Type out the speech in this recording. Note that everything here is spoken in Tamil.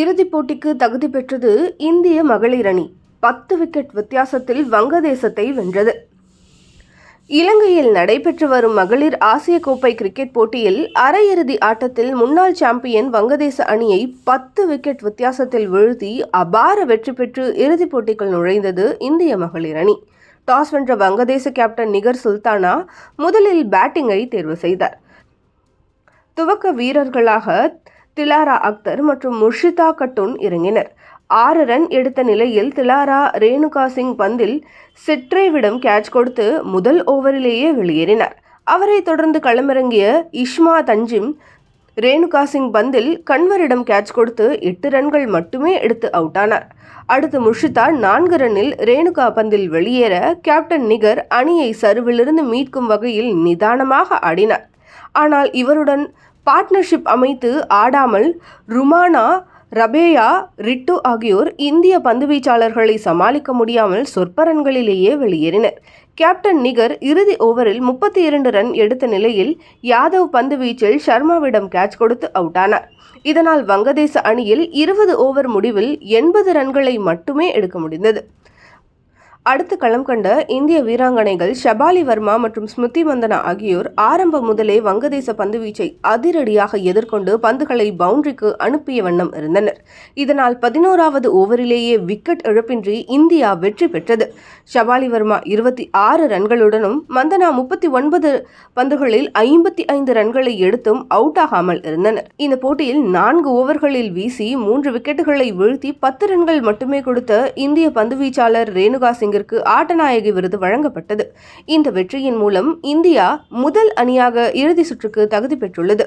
இறுதிப் போட்டிக்கு தகுதி பெற்றது இந்திய மகளிர் அணி. பத்து விக்கெட் வித்தியாசத்தில் வங்கதேசத்தை வென்றது. இலங்கையில் நடைபெற்று வரும் மகளிர் ஆசிய கோப்பை கிரிக்கெட் போட்டியில் அரையிறுதி ஆட்டத்தில் முன்னாள் சாம்பியன் வங்கதேச அணியை பத்து விக்கெட் வித்தியாசத்தில் வீழ்த்தி அபார வெற்றி பெற்று இறுதிப் போட்டிக்குள் நுழைந்தது இந்திய மகளிர் அணி. டாஸ் வென்ற வங்கதேச கேப்டன் நிகர் சுல்தானா முதலில் பேட்டிங்கை தேர்வு செய்தார். துவக்க வீரர்களாக திலாரா அக்தர் மற்றும் முர்ஷிதா கட்டுன் இறங்கினர். ஆறு ரன் எடுத்த நிலையில் திலாரா ரேணுகா சிங் பந்தில் சிட்ரேவிடம் கேட்ச் கொடுத்து முதல் ஓவரிலேயே வெளியேறினார். அவரைத் தொடர்ந்து களமிறங்கிய இஷ்மா தஞ்சிம் ரேணுகா சிங் பந்தில் கன்வரிடம் கேட்ச் கொடுத்து எட்டு ரன்கள் மட்டுமே எடுத்து அவுட் ஆனார். அடுத்து முர்ஷிதா நான்கு ரன்னில் ரேணுகா பந்தில் வெளியேற கேப்டன் நிகர் அணியை சருவிலிருந்து மீட்கும் வகையில் நிதானமாக ஆடினார். ஆனால் இவருடன் பார்ட்னர்ஷிப் அமைத்து ஆடாமல் ருமானா ரபேயா ரிட்டு ஆகியோர் இந்திய பந்துவீச்சாளர்களை சமாளிக்க முடியாமல் சொற்ப ரன்களிலேயே வெளியேறினர். கேப்டன் நிகர் இறுதி ஓவரில் முப்பத்தி இரண்டு ரன் எடுத்த நிலையில் யாதவ் பந்து வீச்சில் சர்மாவிடம் கேட்ச் கொடுத்து அவுட் ஆனார். இதனால் வங்கதேச அணியில் இருபது ஓவர் முடிவில் எண்பது ரன்களை மட்டுமே எடுக்க முடிந்தது. அடுத்து களம் கண்ட இந்திய வீராங்கனைகள் ஷபாலி வர்மா மற்றும் ஸ்மிருதி மந்தனா ஆகியோர் ஆரம்பம் முதலே வங்கதேச பந்துவீச்சை அதிரடியாக எதிர்கொண்டு பந்துகளை பவுண்டரிக்கு அனுப்பிய வண்ணம் இருந்தனர். இதனால் பதினோராவது ஓவரிலேயே விக்கெட் இழப்பின்றி இந்தியா வெற்றி பெற்றது. ஷபாலி வர்மா இருபத்தி ஆறு ரன்களுடனும் மந்தனா முப்பத்தி ஒன்பது பந்துகளில் ஐம்பத்தி ஐந்து ரன்களை எடுத்தும் அவுட் ஆகாமல் இருந்தனர். இந்த போட்டியில் நான்கு ஓவர்களில் வீசி மூன்று விக்கெட்டுகளை வீழ்த்தி பத்து ரன்கள் மட்டுமே கொடுத்த இந்திய பந்துவீச்சாளர் ரேணுகா சிங்கிற்கு ஆட்டநாயகி விருது வழங்கப்பட்டது. இந்த வெற்றியின் மூலம் இந்தியா முதல் அணியாக இறுதி சுற்றுக்கு தகுதி பெற்றுள்ளது.